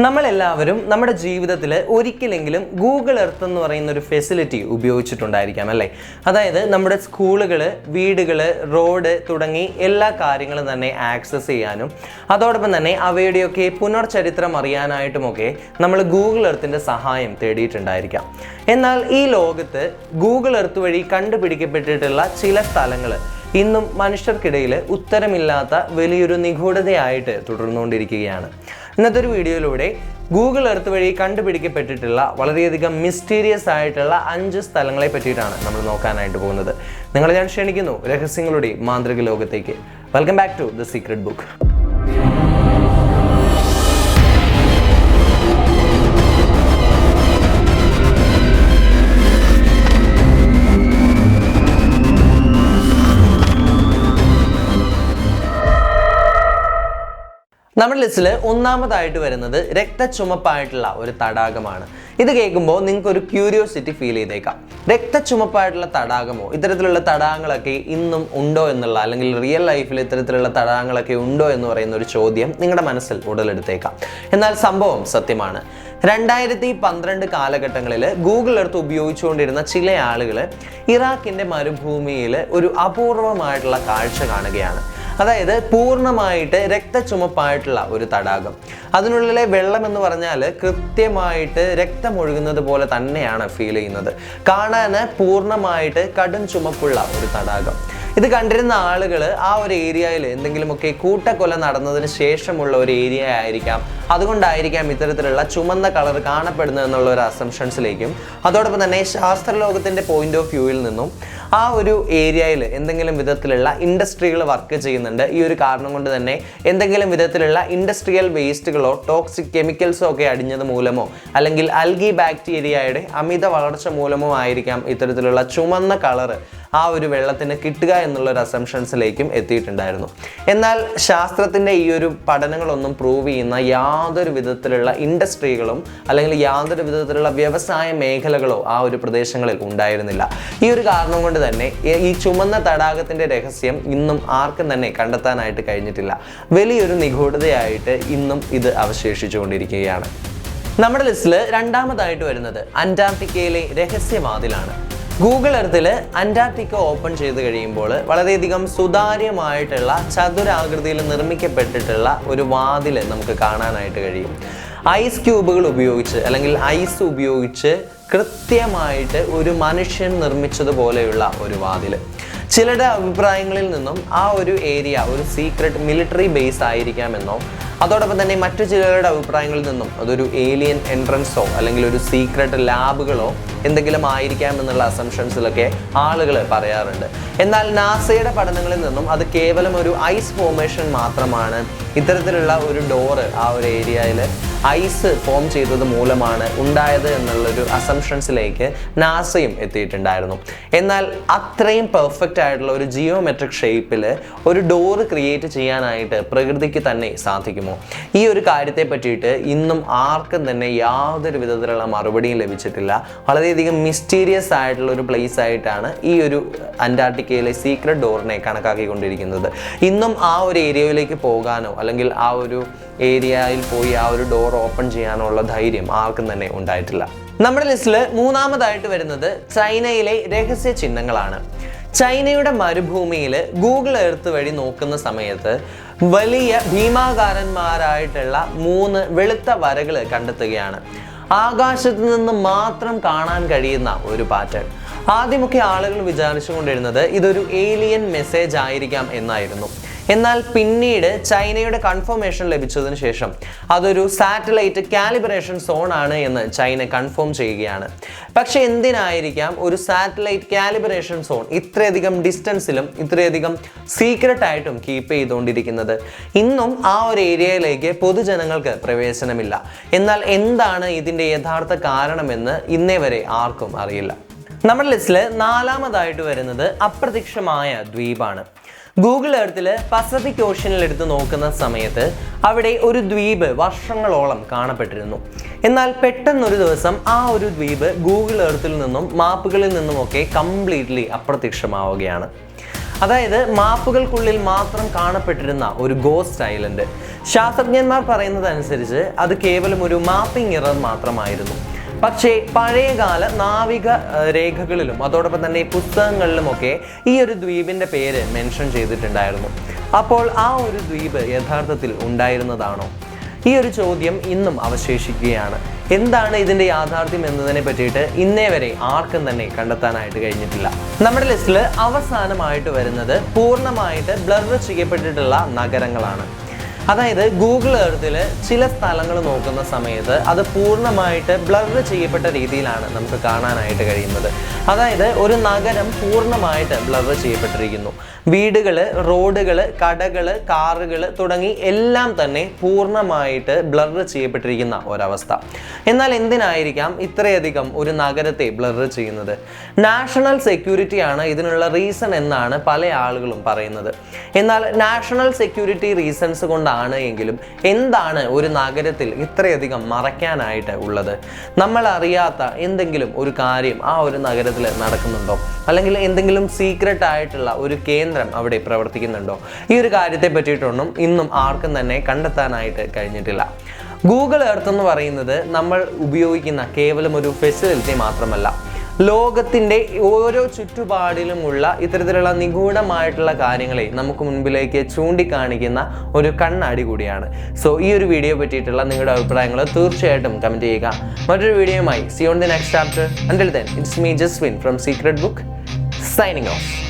നമ്മളെല്ലാവരും നമ്മുടെ ജീവിതത്തിൽ ഒരിക്കലെങ്കിലും ഗൂഗിൾ എർത്ത് എന്ന് പറയുന്ന ഒരു ഫെസിലിറ്റി ഉപയോഗിച്ചിട്ടുണ്ടായിരിക്കാം അല്ലേ? അതായത് നമ്മുടെ സ്കൂളുകൾ വീടുകൾ റോഡ് തുടങ്ങി എല്ലാ കാര്യങ്ങളും തന്നെ ആക്സസ് ചെയ്യാനും അതോടൊപ്പം തന്നെ അവയുടെയൊക്കെ പുനർചരിത്രം അറിയാനായിട്ടുമൊക്കെ നമ്മൾ ഗൂഗിൾ എർത്തിന്റെ സഹായം തേടിയിട്ടുണ്ടായിരിക്കാം. എന്നാൽ ഈ ലോകത്ത് ഗൂഗിൾ എർത്ത് വഴി കണ്ടുപിടിക്കപ്പെട്ടിട്ടുള്ള ചില സ്ഥലങ്ങൾ ഇന്നും മനുഷ്യർക്കിടയിൽ ഉത്തരമില്ലാത്ത വലിയൊരു നിഗൂഢതയായിട്ട് തുടർന്നുകൊണ്ടിരിക്കുകയാണ്. ഇന്നത്തെ ഒരു വീഡിയോയിലൂടെ ഗൂഗിൾ എർത്ത് വഴി കണ്ടുപിടിക്കപ്പെട്ടിട്ടുള്ള വളരെയധികം മിസ്റ്റീരിയസ് ആയിട്ടുള്ള അഞ്ച് സ്ഥലങ്ങളെ പറ്റിയിട്ടാണ് നമ്മൾ നോക്കാനായിട്ട് പോകുന്നത്. നിങ്ങളെ ഞാൻ ക്ഷണിക്കുന്നു രഹസ്യങ്ങളുടെ മാന്ത്രിക ലോകത്തേക്ക്. Welcome back to the secret book നമ്മുടെ ലിസ്റ്റിൽ ഒന്നാമതായിട്ട് വരുന്നത് രക്തചുമപ്പായിട്ടുള്ള ഒരു തടാകമാണ്. ഇത് കേൾക്കുമ്പോൾ നിങ്ങൾക്ക് ഒരു ക്യൂരിയോസിറ്റി ഫീൽ ചെയ്തേക്കാം. രക്തചുമപ്പായിട്ടുള്ള തടാകമോ ഇത്തരത്തിലുള്ള തടാകങ്ങളൊക്കെ ഇന്നും ഉണ്ടോ എന്നുള്ള അല്ലെങ്കിൽ റിയൽ ലൈഫിൽ ഇത്തരത്തിലുള്ള തടാകങ്ങളൊക്കെ ഉണ്ടോ എന്ന് പറയുന്ന ഒരു ചോദ്യം നിങ്ങളുടെ മനസ്സിൽ ഉടലെടുത്തേക്കാം. എന്നാൽ സംഭവം സത്യമാണ്. രണ്ടായിരത്തി പന്ത്രണ്ട് കാലഘട്ടങ്ങളിൽ ഗൂഗിൾ എർത്ത് ഉപയോഗിച്ചുകൊണ്ടിരുന്ന ചില ആളുകൾ ഇറാഖിന്റെ മരുഭൂമിയിൽ ഒരു അപൂർവമായിട്ടുള്ള കാഴ്ച കാണുകയാണ്. അതായത് പൂർണമായിട്ട് രക്തചുമപ്പായിട്ടുള്ള ഒരു തടാകം. അതിനുള്ളിലെ വെള്ളം എന്ന് പറഞ്ഞാൽ കൃത്യമായിട്ട് രക്തം ഒഴുകുന്നത് പോലെ തന്നെയാണ് ഫീൽ ചെയ്യുന്നത്. കാണാൻ പൂർണമായിട്ട് കടും ചുമപ്പുള്ള ഒരു തടാകം. ഇത് കണ്ടിരുന്ന ആളുകൾ ആ ഒരു ഏരിയയിൽ എന്തെങ്കിലുമൊക്കെ കൂട്ടക്കൊല നടന്നതിന് ശേഷമുള്ള ഒരു ഏരിയ ആയിരിക്കാം. അതുകൊണ്ടായിരിക്കാം ഇത്തരത്തിലുള്ള ചുമന്ന കളർ കാണപ്പെടുന്നത് എന്നുള്ള ഒരു അസംഷൻസിലേക്കും അതോടൊപ്പം തന്നെ ശാസ്ത്രലോകത്തിന്റെ പോയിന്റ് ഓഫ് വ്യൂവിൽ നിന്നും ആ ഒരു ഏരിയയിൽ എന്തെങ്കിലും വിധത്തിലുള്ള ഇൻഡസ്ട്രികൾ വർക്ക് ചെയ്യുന്നുണ്ട്. ഈ ഒരു കാരണം കൊണ്ട് തന്നെ എന്തെങ്കിലും വിധത്തിലുള്ള ഇൻഡസ്ട്രിയൽ വേസ്റ്റുകളോ ടോക്സിക് കെമിക്കൽസോ ഒക്കെ അടിഞ്ഞത് മൂലമോ അല്ലെങ്കിൽ അൽഗി ബാക്ടീരിയയുടെ അമിത വളർച്ച മൂലമോ ആയിരിക്കാം ഇത്തരത്തിലുള്ള ചുമന്ന കളറ് ആ ഒരു വെള്ളത്തിന് കിട്ടുക എന്നുള്ള ഒരു അസംഷൻസിലേക്കും എത്തിയിട്ടുണ്ടായിരുന്നു. എന്നാൽ ശാസ്ത്രത്തിന്റെ ഈ ഒരു പഠനങ്ങളൊന്നും പ്രൂവ് ചെയ്യുന്ന യാതൊരു വിധത്തിലുള്ള ഇൻഡസ്ട്രികളും അല്ലെങ്കിൽ യാതൊരു വിധത്തിലുള്ള വ്യവസായ മേഖലകളോ ആ ഒരു പ്രദേശങ്ങളിൽ ഉണ്ടായിരുന്നില്ല. ഈ ഒരു കാരണം കൊണ്ട് തന്നെ ഈ- ചുമന്ന തടാകത്തിന്റെ രഹസ്യം ഇന്നും ആർക്കും തന്നെ കണ്ടെത്താനായിട്ട് കഴിഞ്ഞിട്ടില്ല. വലിയൊരു നിഗൂഢതയായിട്ട് ഇന്നും ഇത് അവശേഷിച്ചുകൊണ്ടിരിക്കുകയാണ്. നമ്മുടെ ലിസ്റ്റിൽ രണ്ടാമതായിട്ട് വരുന്നത് അന്റാർട്ടിക്കയിലെ രഹസ്യവാതിലാണ്. ഗൂഗിൾ എർത്തിൽ അന്റാർട്ടിക്ക ഓപ്പൺ ചെയ്ത് കഴിയുമ്പോൾ വളരെയധികം സുതാര്യമായിട്ടുള്ള ചതുരാകൃതിയിൽ നിർമ്മിക്കപ്പെട്ടിട്ടുള്ള ഒരു വാതിൽ നമുക്ക് കാണാനായിട്ട് കഴിയും. ഐസ് ക്യൂബുകൾ ഉപയോഗിച്ച് അല്ലെങ്കിൽ ഐസ് ഉപയോഗിച്ച് കൃത്യമായിട്ട് ഒരു മനുഷ്യൻ നിർമ്മിച്ചതുപോലെയുള്ള ഒരു വാതിൽ. ചിലരുടെ അഭിപ്രായങ്ങളിൽ നിന്നും ആ ഒരു ഏരിയ ഒരു സീക്രട്ട് മിലിറ്ററി ബേസ് ആയിരിക്കാമെന്നോ അതോടൊപ്പം തന്നെ മറ്റു ചിലരുടെ അഭിപ്രായങ്ങളിൽ നിന്നും അതൊരു ഏലിയൻ എൻട്രൻസോ അല്ലെങ്കിൽ ഒരു സീക്രട്ട് ലാബുകളോ എന്തെങ്കിലും ആയിരിക്കാം എന്നുള്ള അസംഷൻസിലൊക്കെ ആളുകൾ പറയാറുണ്ട്. എന്നാൽ നാസയുടെ പഠനങ്ങളിൽ നിന്നും അത് കേവലം ഒരു ഐസ് ഫോർമേഷൻ മാത്രമാണ്. ഇത്തരത്തിലുള്ള ഒരു ഡോറ് ആ ഒരു ഏരിയയിൽ ഐസ് ഫോം ചെയ്തത് മൂലമാണ് ഉണ്ടായത് എന്നുള്ളൊരു അസംഷൻസിലേക്ക് നാസയും എത്തിയിട്ടുണ്ടായിരുന്നു. എന്നാൽ അത്രയും പെർഫെക്റ്റ് ആയിട്ടുള്ള ഒരു ജിയോമെട്രിക് ഷേപ്പിൽ ഒരു ഡോറ് ക്രിയേറ്റ് ചെയ്യാനായിട്ട് പ്രകൃതിക്ക് തന്നെ സാധിക്കുമോ? ഈ ഒരു കാര്യത്തെ പറ്റിയിട്ട് ഇന്നും ആർക്കും തന്നെ യാതൊരു വിധത്തിലുള്ള മറുപടിയും ലഭിച്ചിട്ടില്ല. വളരെയധികം മിസ്റ്റീരിയസ് ആയിട്ടുള്ള ഒരു പ്ലേസ് ആയിട്ടാണ് ഈ ഒരു അന്റാർട്ടിക്കയിലെ സീക്രട്ട് ഡോറിനെ കണക്കാക്കിക്കൊണ്ടിരിക്കുന്നത്. ഇന്നും ആ ഒരു ഏരിയയിലേക്ക് പോകാനോ അല്ലെങ്കിൽ ആ ഒരു ഏരിയയിൽ പോയി ആ ഒരു ഡോർ ഓപ്പൺ ചെയ്യാനോ ഉള്ള ധൈര്യം ആർക്കും തന്നെ ഉണ്ടായിട്ടില്ല. നമ്മുടെ ലിസ്റ്റിൽ മൂന്നാമതായിട്ട് വരുന്നത് ചൈനയിലെ രഹസ്യ ചിഹ്നങ്ങളാണ്. ചൈനയുടെ മരുഭൂമിയിൽ ഗൂഗിൾ എർത്ത് വഴി നോക്കുന്ന സമയത്ത് വലിയ ഭീമാകാരന്മാരായിട്ടുള്ള മൂന്ന് വെളുത്ത വരകൾ കണ്ടെത്തുകയാണ്. ആകാശത്ത് നിന്ന് മാത്രം കാണാൻ കഴിയുന്ന ഒരു പാറ്റേൺ ആദ്യമൊക്കെ ആളുകൾ വിചാരിച്ചുകൊണ്ടിരുന്നത് ഇതൊരു ഏലിയൻ മെസ്സേജ് ആയിരിക്കാം എന്നായിരുന്നു. എന്നാൽ പിന്നീട് ചൈനയുടെ കൺഫർമേഷൻ ലഭിച്ചതിന് ശേഷം അതൊരു സാറ്റലൈറ്റ് കാലിബ്രേഷൻ സോൺ ആണ് എന്ന് ചൈന കൺഫേം ചെയ്യുകയാണ്. പക്ഷെ എന്തിനായിരിക്കാം ഒരു സാറ്റലൈറ്റ് കാലിബ്രേഷൻ സോൺ ഇത്രയധികം ഡിസ്റ്റൻസിലും ഇത്രയധികം സീക്രട്ട് ആയിട്ടും കീപ്പ് ചെയ്തുകൊണ്ടിരിക്കുന്നത്? ഇന്നും ആ ഒരു ഏരിയയിലേക്ക് പൊതുജനങ്ങൾക്ക് പ്രവേശനമില്ല. എന്നാൽ എന്താണ് ഇതിന്റെ യഥാർത്ഥ കാരണമെന്ന് ഇന്നേ വരെ ആർക്കും അറിയില്ല. നമ്മുടെ ലിസ്റ്റിൽ നാലാമതായിട്ട് വരുന്നത് അപ്രത്യക്ഷമായ ദ്വീപാണ്. ഗൂഗിൾ എർത്തിൽ പസഫിക് ഓഷ്യനിൽ എടുത്ത് നോക്കുന്ന സമയത്ത് അവിടെ ഒരു ദ്വീപ് വർഷങ്ങളോളം കാണപ്പെട്ടിരുന്നു. എന്നാൽ പെട്ടെന്നൊരു ദിവസം ആ ഒരു ദ്വീപ് ഗൂഗിൾ എർത്തിൽ നിന്നും മാപ്പുകളിൽ നിന്നുമൊക്കെ കംപ്ലീറ്റ്ലി അപ്രത്യക്ഷമാവുകയാണ്. അതായത് മാപ്പുകൾക്കുള്ളിൽ മാത്രം കാണപ്പെട്ടിരുന്ന ഒരു ഗോസ്റ്റ് ഐലൻഡ് ശാസ്ത്രജ്ഞന്മാർ പറയുന്നതനുസരിച്ച് അത് കേവലം ഒരു മാപ്പിംഗ് ഇറർ മാത്രമായിരുന്നു. പക്ഷേ പഴയകാല നാവിക രേഖകളിലും അതോടൊപ്പം തന്നെ പുസ്തകങ്ങളിലുമൊക്കെ ഈ ഒരു ദ്വീപിന്റെ പേര് മെൻഷൻ ചെയ്തിട്ടുണ്ടായിരുന്നു. അപ്പോൾ ആ ഒരു ദ്വീപ് യഥാർത്ഥത്തിൽ ഉണ്ടായിരുന്നതാണോ? ഈ ഒരു ചോദ്യം ഇന്നും അവശേഷിക്കുകയാണ്. എന്താണ് ഇതിന്റെ യാഥാർത്ഥ്യം എന്നതിനെ പറ്റിയിട്ട് ഇന്നേ വരെ ആർക്കും തന്നെ കണ്ടെത്താനായിട്ട് കഴിഞ്ഞിട്ടില്ല. നമ്മുടെ ലിസ്റ്റിൽ അവസാനമായിട്ട് വരുന്നത് പൂർണമായിട്ട് ബ്ലർ ചെയ്യപ്പെട്ടിട്ടുള്ള നഗരങ്ങളാണ്. അതായത് ഗൂഗിൾ എർത്തിൽ ചില സ്ഥലങ്ങൾ നോക്കുന്ന സമയത്ത് അത് പൂർണമായിട്ട് ബ്ലർ ചെയ്യപ്പെട്ട രീതിയിലാണ് നമുക്ക് കാണാനായിട്ട് കഴിയുന്നത്. അതായത് ഒരു നഗരം പൂർണമായിട്ട് ബ്ലർ ചെയ്യപ്പെട്ടിരിക്കുന്നു. വീടുകൾ റോഡുകൾ കടകൾ കാറുകൾ തുടങ്ങി എല്ലാം തന്നെ പൂർണമായിട്ട് ബ്ലർ ചെയ്യപ്പെട്ടിരിക്കുന്ന ഒരവസ്ഥ. എന്നാൽ എന്തിനായിരിക്കാം ഇത്രയധികം ഒരു നഗരത്തെ ബ്ലർ ചെയ്യുന്നത്? നാഷണൽ സെക്യൂരിറ്റിയാണ് ഇതിനുള്ള റീസൺ എന്നാണ് പല ആളുകളും പറയുന്നത്. എന്നാൽ നാഷണൽ സെക്യൂരിറ്റി റീസൺസ് കൊണ്ടാണ് എങ്കിലും എന്താണ് ഒരു നഗരത്തിൽ ഇത്രയധികം മറയ്ക്കാനായിട്ട് ഉള്ളത്? നമ്മൾ അറിയാത്ത എന്തെങ്കിലും ഒരു കാര്യം ആ ഒരു നഗരത്തിൽ നടക്കുന്നുണ്ടോ? അല്ലെങ്കിൽ എന്തെങ്കിലും സീക്രട്ട് ആയിട്ടുള്ള ഒരു കേന്ദ്രം അവിടെ പ്രവർത്തിക്കുന്നുണ്ടോ? ഈ ഒരു കാര്യത്തെ പറ്റിയിട്ടൊന്നും ഇന്നും ആർക്കും തന്നെ കണ്ടെത്താനായിട്ട് കഴിഞ്ഞിട്ടില്ല. ഗൂഗിൾ എർത്ത് എന്ന് പറയുന്നത് നമ്മൾ ഉപയോഗിക്കുന്ന കേവലം ഒരു ഫെസിലിറ്റി മാത്രമല്ല. ലോകത്തിന്റെ ഓരോ ചുറ്റുപാടിലുമുള്ള ഇത്തരത്തിലുള്ള നിഗൂഢമായിട്ടുള്ള കാര്യങ്ങളെ നമുക്ക് മുൻപിലേക്ക് ചൂണ്ടിക്കാണിക്കുന്ന ഒരു കണ്ണാടി കൂടിയാണ്. സോ ഈ ഒരു വീഡിയോ പറ്റിയിട്ടുള്ള നിങ്ങളുടെ അഭിപ്രായങ്ങൾ തീർച്ചയായിട്ടും കമന്റ് ചെയ്യുക. മറ്റൊരു വീഡിയോയുമായി see on the next chapter until then it's me Jaswin from secret book signing off